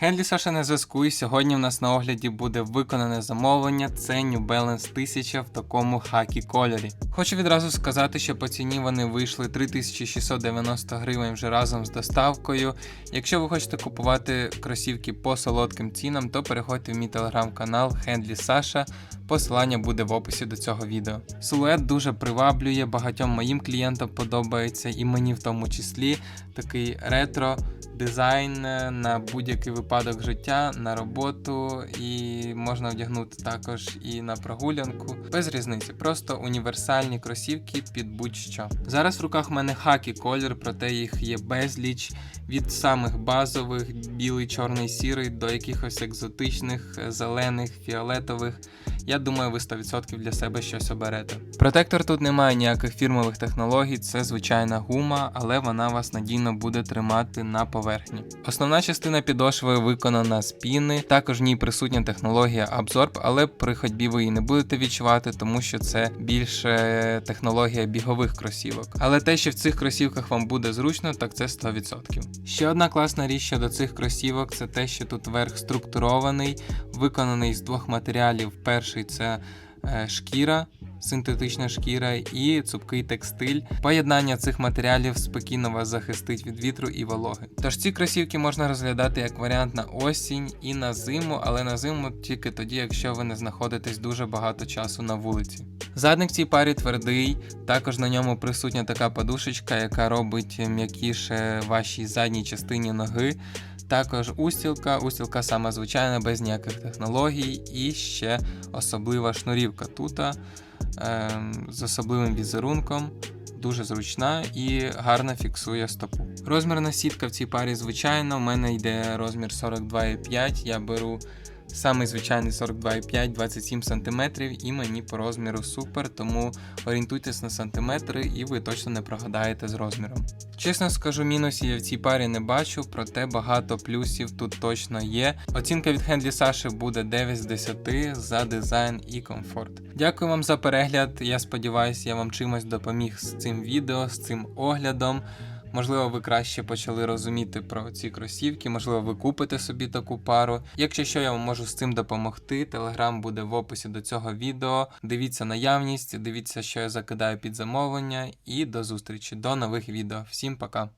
Хендлі Саша на зв'язку, і сьогодні в нас на огляді буде виконане замовлення. Це New Balance 1000 в такому хакі кольорі. Хочу відразу сказати, що по ціні вони вийшли 3690 гривень вже разом з доставкою. Якщо ви хочете купувати кросівки по солодким цінам, то переходьте в мій телеграм-канал Хендлі Саша. Посилання буде в описі до цього відео. Силует дуже приваблює, багатьом моїм клієнтам подобається, і мені в тому числі такий ретро дизайн на будь-який випадок життя, на роботу, і можна вдягнути також і на прогулянку. Без різниці, просто універсальні кросівки під будь-що. Зараз в руках в мене хакі колір, проте їх є безліч від самих базових білий, чорний, сірий до якихось екзотичних, зелених, фіолетових. Я думаю, ви 100% для себе щось оберете. Протектор тут немає ніяких фірмових технологій, це звичайна гума, але вона вас надійно буде тримати на поверхні. Основна частина підошви виконана з піни, також в ній присутня технологія Absorb, але при ходьбі ви її не будете відчувати, тому що це більше технологія бігових кросівок. Але те, що в цих кросівках вам буде зручно, так це 100%. Ще одна класна річ щодо цих кросівок це те, що тут верх структурований, виконаний з двох матеріалів. Перший це е, шкіра, синтетична шкіра і цупкий текстиль. Поєднання цих матеріалів спокійно вас захистить від вітру і вологи. Тож ці кросівки можна розглядати як варіант на осінь і на зиму, але на зиму тільки тоді, якщо ви не знаходитесь дуже багато часу на вулиці. Задник цій парі твердий, також на ньому присутня така подушечка, яка робить м'якіше вашій задній частині ноги. Також устілка, устілка саме звичайна, без ніяких технологій, і ще особлива шнурівка тут е, з особливим візерунком. Дуже зручна і гарно фіксує стопу. Розмірна сітка в цій парі звичайно, У мене йде розмір 42,5. Я беру самий звичайний 42,5, 27 см, і мені по розміру супер, тому орієнтуйтесь на сантиметри і ви точно не прогадаєте з розміром. Чесно скажу, мінусів я в цій парі не бачу, проте багато плюсів тут точно є. Оцінка від Хендлі Саші буде 9 з 10 за дизайн і комфорт. Дякую вам за перегляд. Я сподіваюся, я вам чимось допоміг з цим відео, з цим оглядом. Можливо, ви краще почали розуміти про ці кросівки, можливо, ви купите собі таку пару. Якщо що, я вам можу з цим допомогти. Телеграм буде в описі до цього відео. Дивіться наявність, дивіться, що я закидаю під замовлення. І до зустрічі, до нових відео. Всім пока!